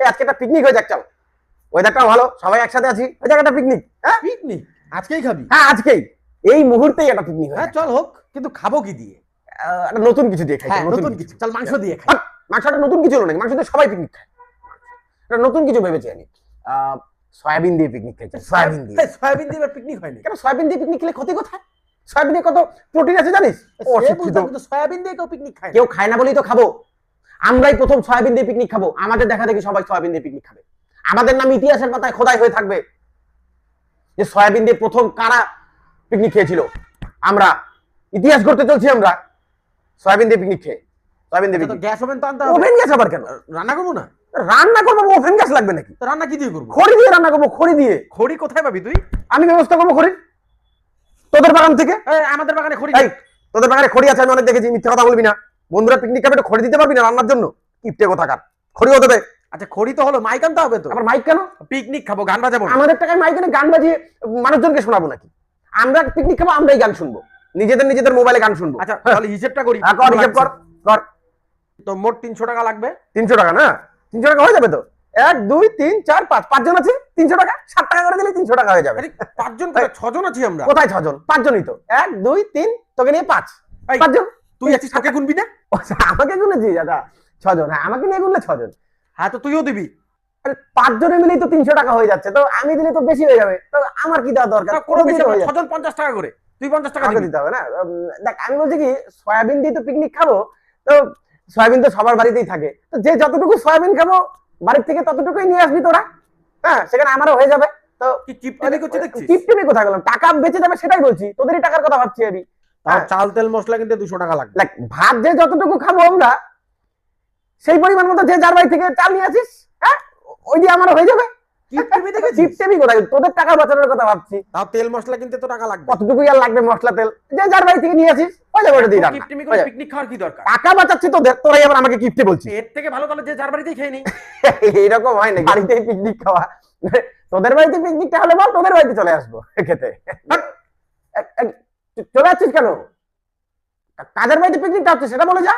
আজকে একটা পিকনিক হয়ে যাক চল। ওয়েদারটাও ভালো সবাই একসাথে আছি। ওই জায়গাটা পিকনিক হ্যাঁ? পিকনিক আজকেই খাবি? হ্যাঁ আজকেই। এই মুহূর্তেই একটা পিকনিক হ্যাঁ চল হোক কিন্তু খাব কি দিয়ে? একটা নতুন কিছু দিয়ে খাই হ্যাঁ নতুন কিছু। চল মাংস দিয়ে খাই। মাংসটা নতুন কিছু হলো নাকি? মাংস দিয়ে সবাই পিকনিক খায়। একটা নতুন কিছু ভেবেছি আমি। সয়াবিন দিয়ে পিকনিক খাইছি সয়াবিন দিয়ে। সয়াবিন দিয়ে পিকনিক হয়নি। কেন সয়াবিন দিয়ে পিকনিক খেলে ক্ষতি কোথায়? সয়াবিনে কত প্রোটিন আছে জানিস? সয়াবিন দিয়ে কেউ পিকনিক খায় কেউ খায় না বলেই তো খাব। আমরাই প্রথম সয়াবিন দিয়ে পিকনিক খাব। আমাদের দেখা দেখি সবাই সয়াবিন দিয়ে পিকনিক খাবে। আমাদের নাম ইতিহাসের পাতায় খোদাই হয়ে থাকবে যে সয়াবিন দিয়ে প্রথম কারা পিকনিক খেয়েছিল। আমরা ইতিহাস করতে চলছি আমরা। সয়াবিন দিয়ে পিকনিক খেয়ে সয়াবিন দিয়ে আচ্ছা, গ্যাস ওভেন তো আনতে ওভেন গ্যাস আবার কেন? রান্না করব না? রান্না করব ওভেন গ্যাস লাগবে নাকি? তো রান্না কি দিয়ে করব? খড়ি দিয়ে রান্না করব খড়ি দিয়ে। খড়ি কোথায় পাবি তুই? আমি ব্যবস্থা করব খড়ি তোদের বাগান থেকে? আমাদের বাগানে খড়ি তোদের বাগানে খড়ি আছে আমি অনেক দেখেছি মিথ্যা কথা বলবি না। বন্ধুরা পিকনিক খাবে খড়ি দিতে পারবি না রান্নার জন্য? কিপটে কোথাকার? খড়িও দেবে? আচ্ছা খড়ি তো হলো মাইক আনতে হবে তো। আবার মাইক কেন? পিকনিক খাব গান বাজাবো আমাদের টাকায় মাইক এনে গান বাজিয়ে মানুষজনকে শোনাবো নাকি? আমরা পিকনিক খাব আমরাই গান শুনব। নিজেদের নিজেদের মোবাইলে গান শুনব। আচ্ছা তাহলে হিসেবটা করি। হ্যাঁ, কর হিসেব কর কর। তো মোট তিনশো টাকা লাগবে। তিনশো টাকা না? তিনশো টাকা হয়ে যাবে তো? এক দুই তিন চার পাঁচ। পাঁচজন আছে? তিনশো টাকা? ষাট টাকা করে দিলে তিনশো টাকা হয়ে যাবে। পাঁচজন? ছজন আছি আমরা। কোথায় ছজন? পাঁচজনই তো। এক দুই তিন তোকে নিয়ে পাঁচ। পাঁচজন? তুই আছিস তোকে গুনবি না? আমাকে গুনেছি দাদা। ছজন হ্যাঁ আমাকে নিয়ে গুনলে ছজন। হ্যাঁ তো তুইও দিবি। আরে পাঁচজনে মিলেই তো তিনশো টাকা হয়ে যাচ্ছে তো আমি দিলে তো বেশি হয়ে যাবে। তো আমার কি দেওয়া দরকার? কোনো। ছজন পঞ্চাশ টাকা করে। তুই পঞ্চাশ টাকা দিতে হবে না? দেখ আমি বলছি কি সয়াবিন দিয়ে তো পিকনিক খাব তো সয়াবিন তো সবার বাড়িতেই থাকে। তো যে যতটুকু সয়াবিন খাব বাড়ির থেকে ততটুকুই নিয়ে আসবি তোরা। হ্যাঁ সেখানে আমারও হয়ে যাবে। তো কি কিপটামি করছে দেখছিস? টিপটিপি কোথায় গেলাম? টাকা বেঁচে যাবে সেটাই বলছি। তোদেরই টাকার কথা ভাবছি আমি। তাও হ্যাঁ। চাল তেল মশলা কিন্তু দুশো টাকা লাগবে। ভাত যে যতটুকু খাব আমরা সেই পরিমাণ মতো যে যার বাড়ি থেকে চাল নিয়ে আসিস হ্যাঁ ওই দিয়ে আমারও হয়ে যাবে। কিপটামি দেখেছিস? টিপটিপি কোথায়? তোদের টাকা বাঁচানোর কথা ভাবছি। তাও তেল মশলা কিনতে তো টাকা লাগবে। কতটুকুই আর লাগবে মশলা তেল? যে যার বাড়ি থেকে নিয়ে আসিস ওই যাবে ওটা দিয়ে রান্না। কিপটামি হয়ে যাবে। পিকনিক খাওয়ার কি দরকার? টাকা বাঁচাচ্ছি তোদের তোরাই আবার আমাকে কিপটে বলছিস। এর থেকে ভালো তাহলে যে যার বাড়িতেই খেয়ে নি। এইরকম হয় না বাড়িতেই পিকনিক খাওয়া। তোদের বাড়িতে পিকনিকটা হলে বল তোদের বাড়িতে চলে আসব খেতে চলে আসছিস কেন? কাদের বাড়িতে পিকনিকটা হচ্ছে সেটা বলে যা।